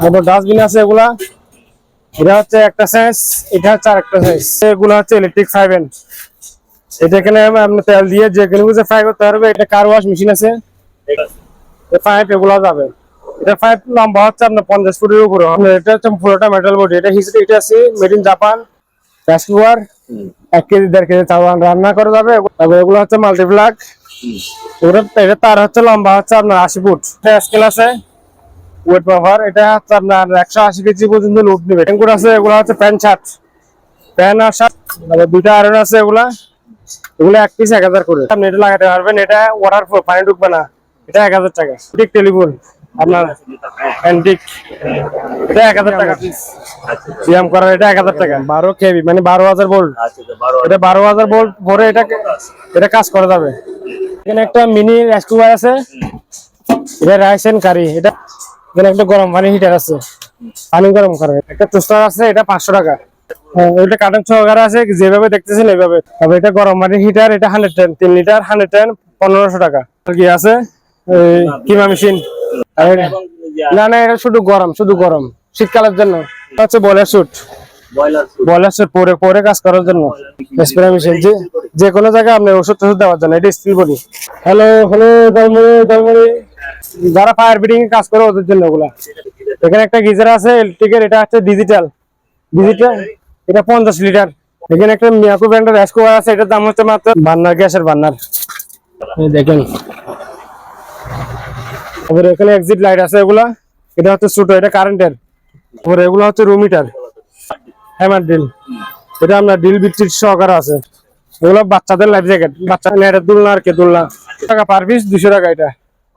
তারপর ডাস্টবিন আছে এগুলা এটা হচ্ছে একটা সাইজ এটা হচ্ছে আরেকটা সাইজ এগুলো হচ্ছে ইলেকট্রিক ফাইভ এন এটা এখানে আপনি তেল দিয়ে যে কোনো কিছু ফ্রাই করতে পারবে। এটা কার ওয়াশ মেশিন আছে। পাইপ এগুলো যাবে। এটা পাইপ লম্বা হচ্ছে আপনার পঞ্চাশ ফুটের উপরে। এটা হচ্ছে পুরোটা মেটাল বডি এটা হিসেবে এটা আছে made in Japan rice cooker এক কেজি দেড় কেজি চাল রান্না করা যাবে। এগুলো হচ্ছে মাল্টিপ্লাগ এটা তার হচ্ছে লম্বা, হচ্ছে আপনার আশি ফুট। স্কেল আছে। ওয়েট পাওয়ার এটা হচ্ছে আপনার একশো আশি কেজি পর্যন্ত লোড নেবে। ট্যাঙ্কুর আছে, এগুলো হচ্ছে প্যান্ট শার্ট। প্যান্ট আর শার্ট, তারপর দুইটা আয়রন আছে এগুলা। এগুলো এক পিস এক হাজার করে। আপনি এটা লাগাতে পারবেন। এটা ওয়াটার পানি ঢুকবে না। এটা এক হাজার টাকা। ঠিক টেলিফোন আপনার অ্যান্টিক এটা এক হাজার টাকা পিস ব্যায়াম করার এটা এক হাজার টাকা। বারো কেবি মানে বারো হাজার ভোল্ট এটা বারো হাজার ভোল্ট ভরে এটা এটা কাজ করা যাবে। এখানে একটা মিনি রাইস কুকার আছে। এটা রাইস এন্ড কারি এটা এখানে একটা গরম পানি হিটার আছে। পানি গরম করে একটা টোস্টার আছে এটা পাঁচশো টাকা। হ্যাঁ, ওইটা কার্টন সহকারে আছে যেভাবে দেখতেছেন এইভাবে। তবে এটা গরম পানির হিটার এটা হান্ড্রেড টেন তিন লিটার হান্ড্রেড টেন পনেরোশো টাকা। আর কি আছে? এই কিমা মেশিন না না এটা শুধু গরম শুধু গরম। শীতকালের জন্য। হচ্ছে বয়লার শুট বয়লার শুট পরে পরে কাজ করার জন্য। স্প্রে মেশিন যে যে কোনো জায়গায় আপনি ওষুধ টষুধ দেওয়ার জন্য এটা স্টিল বডি হ্যালো হ্যালো ধর্মরি ধর্মরি যারা ফায়ার বিডিং কাজ করে ওদের জন্য ওগুলা। এখানে একটা গিজার আছে ইলেকট্রিকের এটা হচ্ছে ডিজিটাল ডিজিটাল এটা পঞ্চাশ লিটার। এখানে একটা মিয়াকো ব্র্যান্ডের রাইস কুকার আছে এটার দাম হচ্ছে মাত্র বান্নার গ্যাসের বান্নার। দেখেন। তারপরে এখানে এক্সিট লাইট আছে এগুলা। এটা হচ্ছে ছোট, এটা কারেন্টের তারপরে এগুলো হচ্ছে রুম হিটার হ্যামার ড্রিল এটা আপনার ড্রিল বিট্রিট সহকারে আছে। এগুলো বাচ্চাদের লাইফ জ্যাকেট বাচ্চা নেটের দুলনা আর কি দুলনা টাকা পার পিস দুশো টাকা এটা।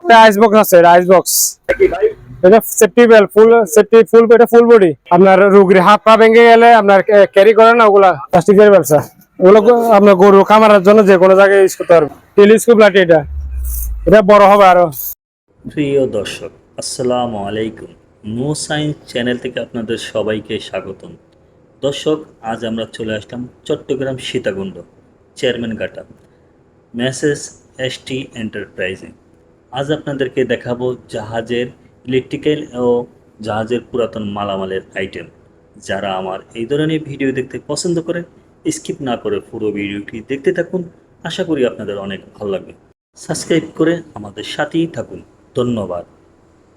এটা আইস বক্স আছে, এটা আইস বক্স এটা safety bell full safety full এটা ফুল বডি আপনার রুগীর হাত পা ভেঙে গেলে আপনার ক্যারি করে না ওগুলা প্লাস্টিকের ব্যবসা ওগুলো আপনার গরু খামারের জন্য যে কোনো জায়গায় ইউজ করতে পারবে। টেলিস্কোপ লাঠি এটা। এটা বড় হবে আরও। প্রিয় দর্শক, আসসালামু আলাইকুম। নো সায়েন্স চ্যানেল থেকে আপনাদের সবাইকে স্বাগতম। দর্শক, আজ আমরা চলে আসলাম চট্টগ্রাম সীতাকুণ্ড, চেয়ারম্যান ঘাটা মেসেজ এসটি এন্টারপ্রাইজে। আজ আপনাদেরকে দেখাবো জাহাজের ইলেকট্রিক্যাল ও জাহাজের পুরাতন মালামালের আইটেম যারা আমার এই ধরনের ভিডিও দেখতে পছন্দ করেন স্কিপ না করে পুরো ভিডিওটি দেখতে থাকুন। আশা করি আপনাদের অনেক ভালো লাগবে। সাবস্ক্রাইব করে আমাদের সাথেই থাকুন। ধন্যবাদ।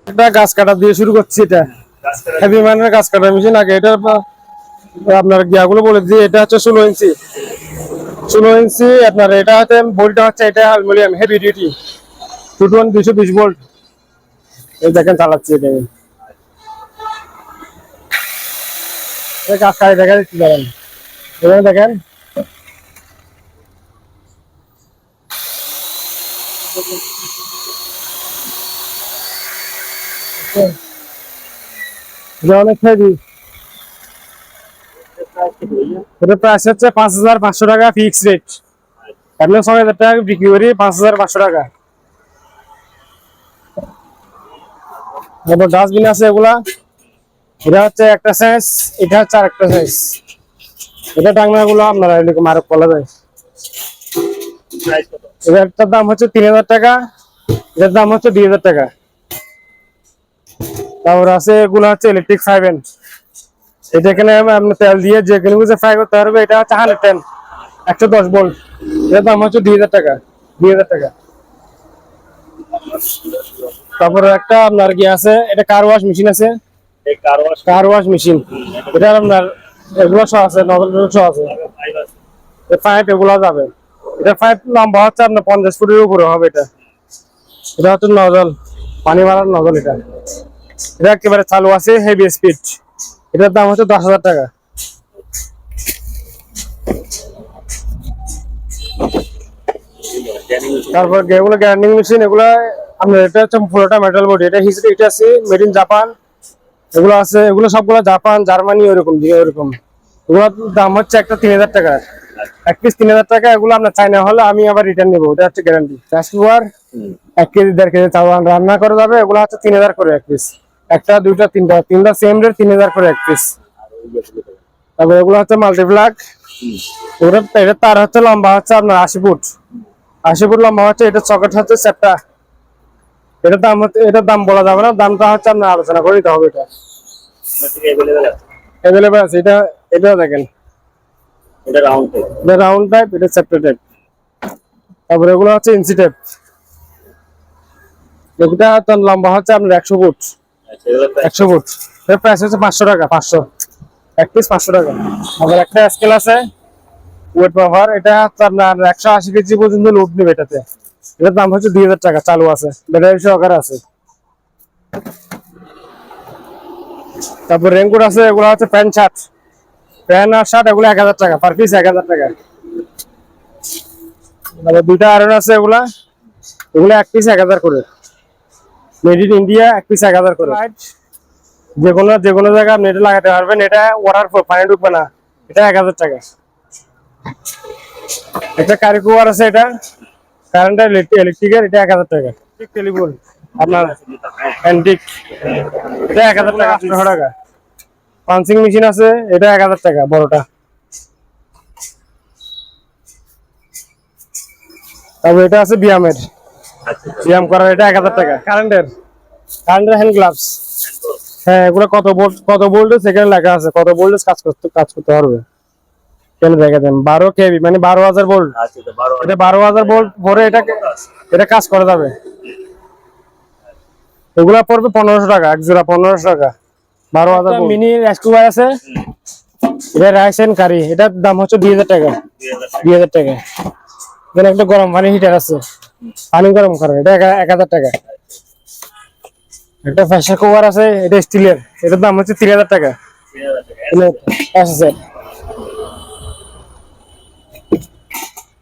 একটা গাছ কাটা দিয়ে শুরু করছি এটা। হেভি মানের গাছ কাটা মেশিন আগে এটা আপ- আপনার গিয়াগুলো বলে দিই, এটা হচ্ছে ষোলো ইঞ্চি। ষোলো ইঞ্চি আপনার এটা হচ্ছে বোল্টটা হচ্ছে এটা aluminium heavy duty two two দুশো বিশ ভোল্ট এই দেখেন চালাচ্ছি এটা। এই গাছ কাটি দেখা দিচ্ছি দেখেন এখানে দেখেন। এটা অনেক হেভি এটা প্রাইস হচ্ছে পাঁচ হাজার পাঁচশো টাকা ফিক্স রেট আপনি ছয় হাজার টাকা বিক্রি করি, পাঁচ হাজার পাঁচশো টাকা। ডাস্টবিন আছে এগুলা। এটা হচ্ছে একটা সাইজ এটা হচ্ছে আরেকটা সাইজ এটা টাংনা গুলো আপনারা এরকম আরও বলা যায়। এটার দাম হচ্ছে তিন হাজার টাকা, এটার দাম হচ্ছে দুই হাজার টাকা। তারপর আছে এগুলো হচ্ছে ইলেকট্রিক ফাইভ এন এটা এখানে আপনি তেল দিয়ে যে কিছু ফ্রাই করতে পারবে এটা হচ্ছে হান্ড্রেড টেন একশো দশ বোল্ট এটার দাম হচ্ছে দুই হাজার টাকা দুই হাজার টাকা। তারপরে একটা আপনার কি আছে এটা কার ওয়াশ মেশিন আছে। কার ওয়াশ মেশিন এটা আপনার এগুলো সহ আছে নজল সহ আছে। পাইপ এগুলো যাবে। এটা পাইপ লম্বা হচ্ছে আপনার পঞ্চাশ ফুটের উপরে হবে এটা। এটা হচ্ছে নজল পানি মারার নজল এটা। এটা একেবারে চালু আছে হেভি স্পিড এটার দাম হচ্ছে দশ হাজার টাকা। তারপর এগুলো গ্রাইন্ডিং মেশিন এগুলো আপনার এটা হচ্ছে পুরোটা মেটাল বডি এটা হিসেবে এটা আছে মেড ইন জাপান এগুলো আছে এগুলো সবগুলো জাপান জার্মানি ওরকম ওরকম এগুলোর দাম হচ্ছে একটা তিন হাজার টাকা। এক পিস তিন হাজার টাকা এগুলো আপনার চাইনা হলে আমি আবার রিটার্ন নেব। ওটা হচ্ছে গ্যারান্টি কুকার এক কেজি দেড় কেজি চাল রান্না করা যাবে এগুলো হচ্ছে তিন হাজার করে এক পিস একটা দুইটা তিনটা। তিনটা সেম রেট তিন হাজার করে এক পিস তারপর এগুলো হচ্ছে মাল্টিপ্লাগ ওটা এটা তার হচ্ছে লম্বা হচ্ছে আপনার আশি ফুট। আশি ফুট লম্বা হচ্ছে এটা চকেট হচ্ছে সেপটা এটার দাম হচ্ছে এটার দাম বলা যাবে না দামটা হচ্ছে আপনার আলোচনা করে দিতে হবে এটা। অ্যাভেলেবেল আছে আছে এটা দেখেন। এটা রাউন্ড টাইপ এটা রাউন্ড টাইপ এটা চ্যাপ্টার টাইপ তারপরে এগুলো হচ্ছে ইঞ্চি টাইপ এটা লম্বা হচ্ছে আপনার একশো ফুট। একশো ফুট। এর প্রাইস হচ্ছে পাঁচশো টাকা, পাঁচশো। এক পিস পাঁচশো টাকা। আবার একটা স্কেল আছে ওয়েট পাওয়ার এটা আপনার একশো আশি কেজি পর্যন্ত লোড নেবে এটাতে। এটার দাম হচ্ছে দুই হাজার টাকা, চালু আছে। ব্যাটারি সহকারে আছে। তারপর রেনকোট আছে, এগুলো হচ্ছে প্যান্ট শার্ট প্যান্ট আর শার্ট এগুলো এক হাজার টাকা পার পিস এক হাজার টাকা। তারপর দুইটা আয়রন আছে এগুলা। এগুলো এক পিস এক হাজার করে। মেড ইন ইন্ডিয়া এক পিস এক হাজার করে। যে কোনো যে কোনো জায়গায় আপনি এটা লাগাতে পারবেন। এটা ওয়াটার প্রুফ পানি ঢুকবে না। এটা এক হাজার টাকা। একটা কারিকুয়ার আছে এটা। কারেন্টের ইলেকট্রিকের এটা এক হাজার টাকা। টেলিফোন আপনার অ্যান্টিক এটা এক হাজার টাকা আটশো টাকা। পাঞ্চিং মেশিন আছে এটা এক হাজার টাকা বড়টা। তারপর এটা আছে ব্যায়ামের ব্যায়াম করার এটা এক হাজার টাকা। কারেন্টের? কারেন্টের হ্যান্ড গ্লাভস হ্যাঁ এগুলো কত ভোল্ট কত ভোল্টেজ সেখানে লেখা আছে কত ভোল্টেজ কাজ করতে কাজ করতে পারবে। কেন দেখা দেন বারো কেবি মানে বারো হাজার ভোল্ট আচ্ছা এটা বারো হাজার ভোল্ট ভরে এটা এটা কাজ করা যাবে। এগুলা পড়বে পনেরোশো টাকা এক জোড়া পনেরোশো টাকা। বারো হাজার মিনি স্কুবার আছে। এটা রাইস এন্ড কারি এটার দাম হচ্ছে দুই হাজার টাকা। দুই হাজার টাকা। এখানে একটা গরম পানি হিটার আছে। পানি গরম করে এটা এক- হাজার টাকা। একটা ফ্যাশন কভার আছে, এটা স্টিলের এটার দাম হচ্ছে তিন হাজার টাকা।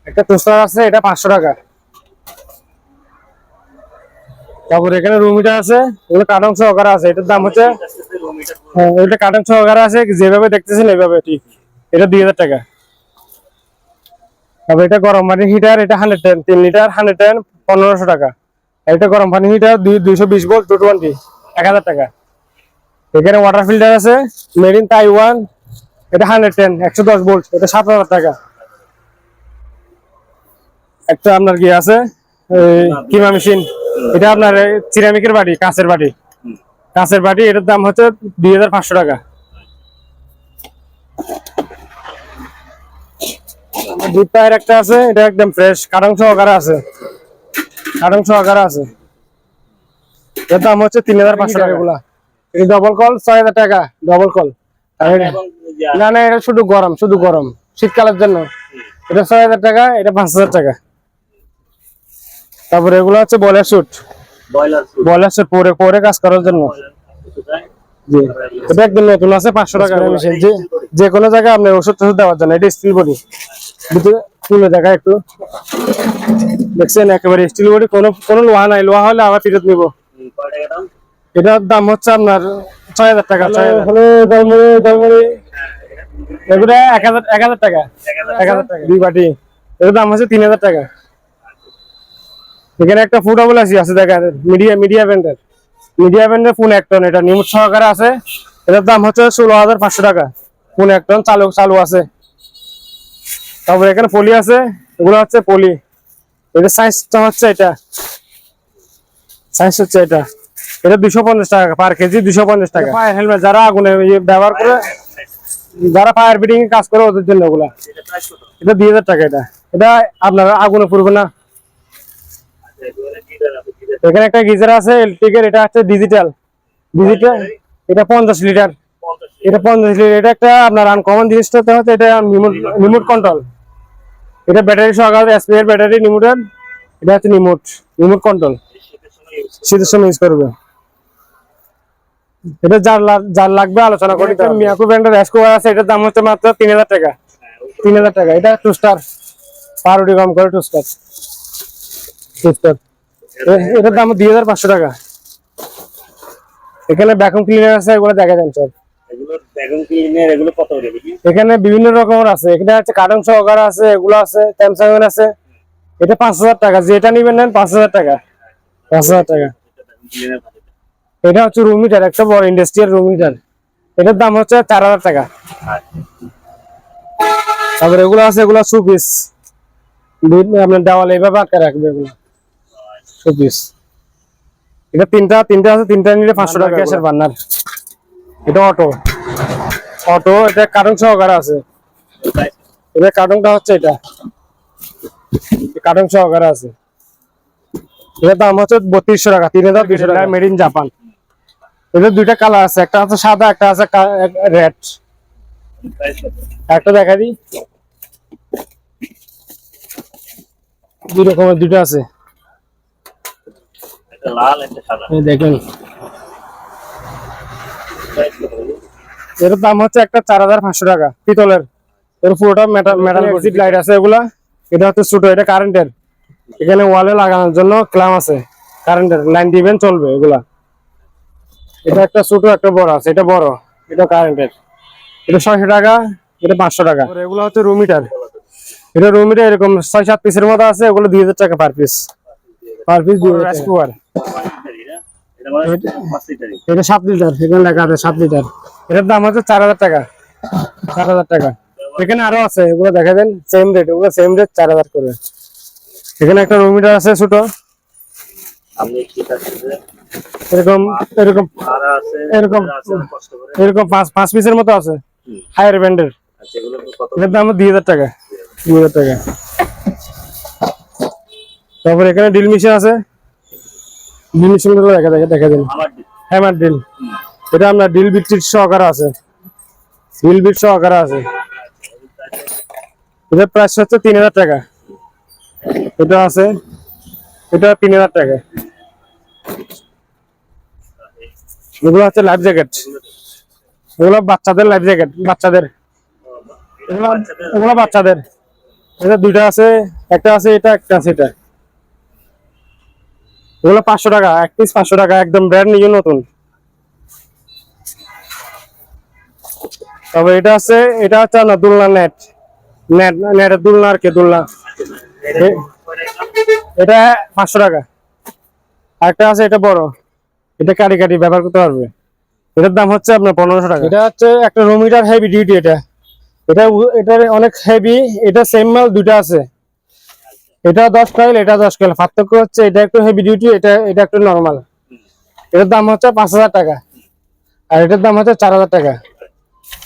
একটা টোস্টার আছে, এটা পাঁচশো টাকা। তারপর এখানে রুম হিটার আছে, এগুলো কার্টন সহকারে আছে। এটার দাম হচ্ছে হ্যাঁ এটা কার্টন সহকারে আছে, যেভাবে দেখতেছেন এইভাবে ঠিক। এটা দুই হাজার টাকা। তারপর এটা গরম পানি হিটার এটা হান্ড্রেড টেন তিন লিটার হান্ড্রেড টেন পনেরোশো টাকা। এটা গরম পানি হিটার দুই, দুইশো বিশ ভোল্ট টু টোয়েন্টি এক হাজার টাকা। এখানে ওয়াটার ফিল্টার আছে মেড ইন তাইওয়ান এটা হান্ড্রেড টেন একশো দশ ভোল্ট এটা সাত হাজার টাকা। একটা আপনার কি আছে? কিমা মেশিন এটা আপনার সিরামিকের বাড়ি কাঁচের বাড়ি কাঁচের বাড়ি এটার দাম হচ্ছে দুই হাজার পাঁচশো টাকা। পায়ের একটা আছে এটা একদম ফ্রেশ সহকারে আছে। সহকারে আছে। এর দাম হচ্ছে তিন হাজার পাঁচশো টাকা এটা ডবল কল ছয় হাজার টাকা ডবল কল না না এটা শুধু গরম শুধু গরম। শীতকালের জন্য। এটা ছয় হাজার টাকা এটা পাঁচ হাজার টাকা। তারপরে এগুলো হচ্ছে বয়লার শুট বয়লার শুট পরে পরে কাজ করার জন্য। জি। এটা একদম নতুন আছে পাঁচশো টাকা। মেশিন যে কোনো জায়গায় আপনার ওষুধ টষুধ দেওয়ার জন্য এটা স্টিল বডি তুলে দেখা একটু। দেখছেন একেবারে স্টিল বডি কোনো কোনো লোহা নাই। লোহা হলে আবার ফেরত নিবো। এটার দাম হচ্ছে আপনার ছয় হাজার টাকা ছয় এগুলো এক হাজার এক হাজার টাকা। এক হাজার টাকা। দুই বাটি। এটার দাম হচ্ছে তিন হাজার টাকা। এখানে একটা ফুড অবলাসি আছে দেখেন মিডিয়া মিডিয়া ব্যান্ডের মিডিয়া ব্যান্ডের ফোন এক টন এটা নিমুট সহকারে আছে। এটার দাম হচ্ছে ষোলো হাজার পাঁচশো টাকা। ফোন এক টন চালু চালু আছে। তারপর এখানে পলি আছে, এগুলো হচ্ছে পলি। এটা সাইজটা হচ্ছে এটা। সাইজ হচ্ছে এটা। এটা দুশো পঞ্চাশ টাকা পার কেজি, দুশো পঞ্চাশ টাকা। ফায়ার হেলমেট, যারা আগুনে ইয়ে ব্যবহার করে, যারা ফায়ার বিডিং এ কাজ করে, ওদের জন্য ওগুলা। এটা দুই হাজার টাকা এটা। এটা আপনারা আগুনে পড়বে না। এখানে একটা গিজার আছে ইলেকট্রিকের এটা হচ্ছে ডিজিটাল ডিজিটাল এটা পঞ্চাশ লিটার। 50 এটা পঞ্চাশ লিটার এটা একটা আপনার আনকমন জিনিসটা হচ্ছে এটা রিমোট কন্ট্রোল এটা ব্যাটারি সহকারে এসপিআর ব্যাটারি রিমোটের এটা হচ্ছে রিমোট রিমোট কন্ট্রোল শীতের সময় ইউজ করবে। এটা যার যার লাগবে আলোচনা করি মিয়াকু ব্র্যান্ডের র্যাসকোভার আছে এটার দাম হচ্ছে মাত্র তিন হাজার টাকা। তিন হাজার টাকা। এটা টু স্টার পাউরুটি কম করে টু স্টার টু স্টার এটার দাম দুই হাজার পাঁচশো টাকা। এখানে ভ্যাকুম ক্লিনার আছে এগুলো দেখা যান সব এগুলো ড্রাগন ক্লিনার এগুলো কত করে দেখি এখানে বিভিন্ন রকমের আছে। এখানে আছে কার্টন সহকারে আছে এগুলো আছে স্যামসাং এর আছে। এটা পাঁচ হাজার টাকা। যেটা নিবেন নেন পাঁচ হাজার টাকা। পাঁচ হাজার টাকা। এটা হচ্ছে রুম হিটার একটা বড় ইন্ডাস্ট্রিয়াল রুম হিটার এটার দাম হচ্ছে চার হাজার টাকা। তারপরে এগুলো আছে এগুলো শু পিস আপনার দেওয়ালে এইভাবে আটকে রাখবে এগুলো। শু পিস এটা তিনটা তিনটা আছে তিনটা নিলে পাঁচশো টাকা গ্যাসের বার্নার এটা অটো। অটো এটা কার্টুন সহকারে আছে। এটা কার্টুনটা হচ্ছে এটা। কার্টুন সহকারে আছে। এটার দাম হচ্ছে বত্রিশশো টাকা তিন হাজার দুশো টাকা। মেড ইন জাপান এদের দুইটা কালার আছে একটা আছে সাদা একটা আছে রেড একটা দেখা দিই। দুই রকমের দুইটা আছে। লাল একটা সাদা। দেখেন। এর দাম হচ্ছে একটা চার হাজার পাঁচশো টাকা পিতলের। এর পুরোটা মেটাল মেটাল লাইট আছে এগুলা। এটা হচ্ছে ছোট এটা কারেন্টের এখানে ওয়ালে লাগানোর জন্য ক্লাম আছে কারেন্টের লাইন দিবেন চলবে এগুলা। এটা একটা ছোট একটা বড় আছে এটা বড় এটা কারেন্টের এটা ছয়শো টাকা এটা পাঁচশো টাকা। এগুলো হচ্ছে রুম মিটার এটা রুম মিটার এরকম ছয় সাত পিসের মতো আছে এগুলো দুই হাজার টাকা পার পিস পার পিস দুই কুকার এটা মানে এটা সাত লিটার এখানে লেখা আছে সাত লিটার। এটার দাম হচ্ছে চার হাজার টাকা। চার হাজার টাকা। এখানে আরও আছে এগুলো দেখা দেন সেম রেট ওগুলো সেম রেট চার হাজার করে। এখানে একটা রুম মিটার আছে ছোট। আপনি কি আছে এরকম এরকম এরকম আছে এরকম পাঁচ পাঁচ পিসের মতো আছে হায়ার ব্যান্ডের আচ্ছা এগুলো কত? এটার দাম দুই হাজার টাকা দুই হাজার টাকা। তারপর এখানে ড্রিল মেশিন আছে। ড্রিল দেখা দেখা দেখা দিন। হ্যামার ড্রিল এটা আপনার ড্রিল বিট সহকারে আছে। ড্রিল বিট সহকারে আছে। এটার প্রাইস হচ্ছে তিন হাজার টাকা। এটা আছে। এটা তিন হাজার টাকা। এগুলো হচ্ছে লাইফ জ্যাকেট এগুলো বাচ্চাদের লাইফ জ্যাকেট বাচ্চাদের। এগুলো বাচ্চাদের। এটা দুইটা আছে একটা আছে এটা একটা আছে এটা। এগুলো পাঁচশো টাকা, এক পিস পাঁচশো টাকা, একদম ব্র্যান্ড নিউ নতুন। তবে এটা আছে, এটা হচ্ছে আপনার দুলনা নেট নেট নেটের দুলনা আর কি, দুলনা। এটা পাঁচশো টাকা। আরেকটা আছে, এটা বড়। এটা কাটি কাটি ব্যবহার করতে পারবে। এটার দাম হচ্ছে আপনার পনেরোশো টাকা। এটা হচ্ছে একটা রুমিটার হেভি ডিউটি এটা। এটা এটার অনেক হেভি এটা সেম মাল দুইটা আছে। এটা দশ কয়েল এটা দশ কয়েল। পার্থক্য হচ্ছে এটা একটু হেভি ডিউটি এটা এটা একটু নর্মাল এটার দাম হচ্ছে পাঁচ হাজার টাকা। আর এটার দাম হচ্ছে চার হাজার টাকা।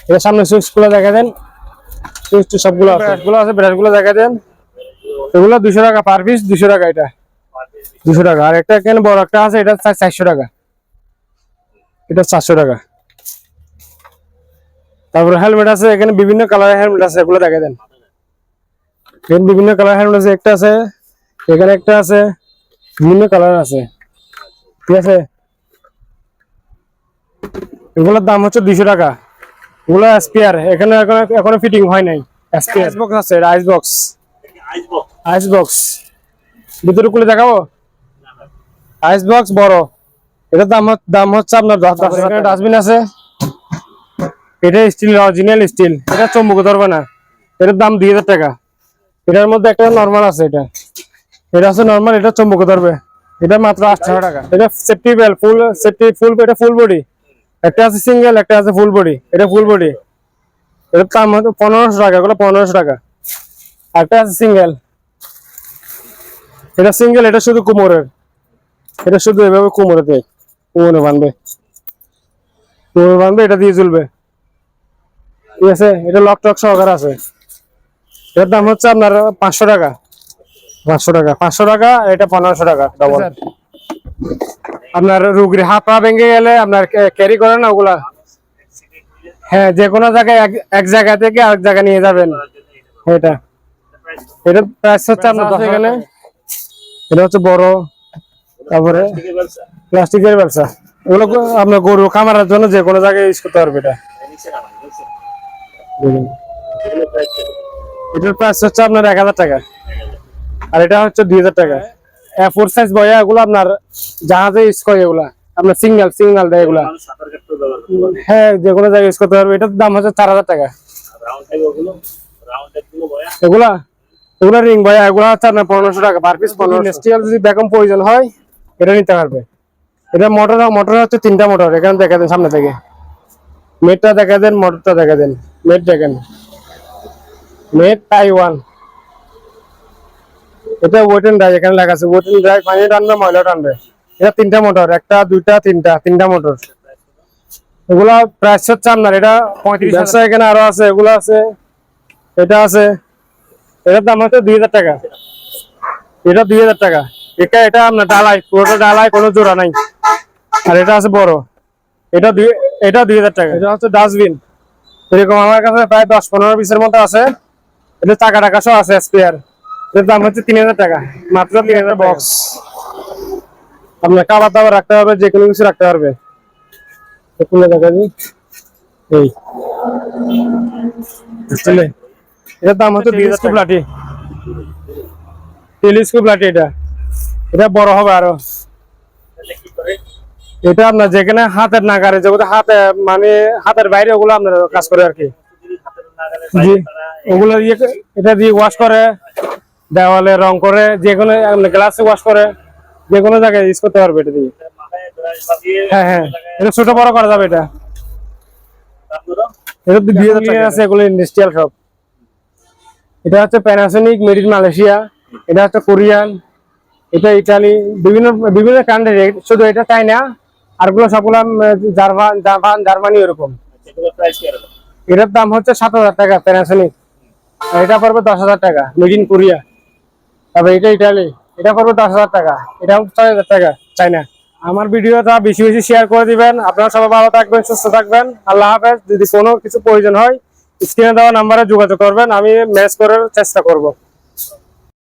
এটার সামনে সুইচগুলো দেখা দেন। সুইচ সবগুলো আছে। গুলো আছে ব্রাশগুলো দেখা দেন। এগুলো দুশো টাকা পার পিস দুশো টাকা এটা। দুশো টাকা। আর একটা কেন বড় একটা আছে এটা চারশো টাকা। এটা চারশো টাকা। তারপরে হেলমেট আছে এখানে বিভিন্ন কালারের হেলমেট আছে এগুলো দেখা দেন। এখানে বিভিন্ন কালার হেলমেট আছে একটা আছে এখানে একটা আছে বিভিন্ন কালার আছে। ঠিক আছে? এগুলোর দাম হচ্ছে দুইশো টাকা। এগুলো এসপিআর এখানে এখনও এখনও ফিটিং হয় নাই। এসপিআর বক্স আছে আইস বক্স আইস বক্স ভিতরে খুলে দেখাবো? আইস বক্স বড়। এটার দাম দাম হচ্ছে আপনার ডাস্টবিন আছে। এটা স্টিল অরিজিনাল স্টিল এটা চম্বুকে ধরবে না। এটার দাম দুই হাজার টাকা। এটার মধ্যে একটা নর্মাল আছে এটা। এটা আছে নর্মাল এটা চম্বুকে ধরবে। এটা মাত্র আটশো টাকা। এটা safety bell full safety full এটা ফুল বডি একটা আছে সিঙ্গেল একটা আছে ফুল বডি এটা ফুল বডি এটার দাম পনেরোশো টাকা, এগুলো পনেরোশো টাকা। একটা আছে সিঙ্গেল এটা সিঙ্গেল এটা শুধু কোমরের। এটা শুধু এভাবে কোমরে দেয়। কোমরে বাঁধবে কোমরে বাঁধবে এটা দিয়ে চলবে ঠিক আছে? এটা লক টক সহকারে আছে। এর দাম হচ্ছে আপনার পাঁচশো টাকা। পাঁচশো টাকা পাঁচশো টাকা এটা পনেরোশো টাকা ডবল আপনার রুগীর হাত পা ভেঙে গেলে আপনার ক্যারি করে না ওগুলা? হ্যাঁ যে কোনো জায়গায় এক- জায়গা থেকে আরেক জায়গায় নিয়ে যাবেন। এটা। এটা প্রাইস হচ্ছে আপনার দশ এখানে এটা হচ্ছে বড়। তারপরে প্লাস্টিকের ব্যবসা। ওগুলো আপনার গরু খামারের জন্য যে কোনো জায়গায় ইউজ করতে পারবে এটা। এটার প্রাইস হচ্ছে আপনার এক হাজার টাকা। আর এটা হচ্ছে দুই হাজার টাকা। ফোর সাইজ বয়া এগুলো আপনার জাহাজে ইউজ করে এগুলা। আপনার সিঙ্গেল সিঙ্গেল দেয় এগুলা। হ্যাঁ যে কোনো জায়গায় ইউজ করতে পারবে। এটার দাম হচ্ছে চার হাজার টাকা। এগুলা? এগুলা রিং বয়া এগুলা হচ্ছে আপনার পনেরোশো টাকা পার পিস পনেরো ইন্ডাস্ট্রিয়াল যদি বেকম প্রয়োজন হয়, এটা নিতে পারবে। এটা মোটর মোটর হচ্ছে তিনটা মোটর এখানে দেখা দেন সামনে থেকে। মেটটা দেখা দেন মোটরটা দেখা দেন। মেট দেখেন। মেট তাইওয়ান এটা ওয়েট এন্ড ড্রাই এখানে লেখা আছে ওয়েট ড্রাই পানি টানবে, ময়লা টানবে। এটা তিনটা মোটর একটা, দুইটা, তিনটা তিনটা মোটর এগুলা প্রাইস হচ্ছে আপনার, এটা পঁয়ত্রিশ হাজার। এখানে আরও আছে, এগুলো আছে, এটা আছে। এটার দাম হচ্ছে দুই হাজার টাকা। এটা দুই হাজার টাকা। এটা এটা আপনার ডালাই পুরোটা ডালাই কোনো জোড়া নাই। আর এটা আছে বড়। এটা দুই এটা দুই হাজার টাকা। এটা হচ্ছে ডাস্টবিন এরকম আমার কাছে প্রায় দশ পনেরো পিসের মতো আছে। এটা টাকা টাকা সহ আছে স্পেয়ার এটার দাম হচ্ছে তিন হাজার টাকা। মাত্র তিন হাজার বক্স আপনার খাবার দাবার রাখতে হবে যে কোনো কিছু রাখতে পারবে। এই এটার দাম হচ্ছে টেলিস্কোপ লাঠি। টেলিস্কোপ লাঠি এটা। এটা বড় হবে আরও। এটা আপনার যেখানে হাতের নাগারে যেগুলো হাতে মানে হাতের বাইরে ওগুলো আপনার কাজ করে আর কি। জি ওগুলো দিয়ে এটা দিয়ে ওয়াশ করে দেওয়ালে রং করে যে কোনো গ্লাসে ওয়াশ করে যে কোনো জায়গায় ইউজ করতে পারবে এটা দিয়ে। হ্যাঁ হ্যাঁ এটা ছোট বড় করা যাবে এটা। এটা হাজার আছে এগুলো ইন্ডাস্ট্রিয়াল সব এটা হচ্ছে প্যানাসোনিক মেড ইন মালয়েশিয়া এটা হচ্ছে কোরিয়ান এটা ইটালি বিভিন্ন বিভিন্ন কান্ট্রি শুধু এটা চাই না আরগুলো সবগুলো জার্মান জাপান জার্মানি এরকম? এটার দাম হচ্ছে সাত হাজার টাকা প্যানাসনিক এটা পড়বে দশ হাজার টাকা মেড ইন কোরিয়া তারপর এটা ইটালি এটা পড়বে দশ হাজার টাকা এটা ছয় হাজার টাকা চাইনা আমার ভিডিওটা বেশি বেশি শেয়ার করে দিবেন। আপনারা সবাই ভালো থাকবেন, সুস্থ থাকবেন। আল্লাহ হাফেজ। যদি কোনো কিছু প্রয়োজন হয় স্ক্রিনে দেওয়া নাম্বারে যোগাযোগ করবেন। আমি ম্যাচ করার চেষ্টা করব।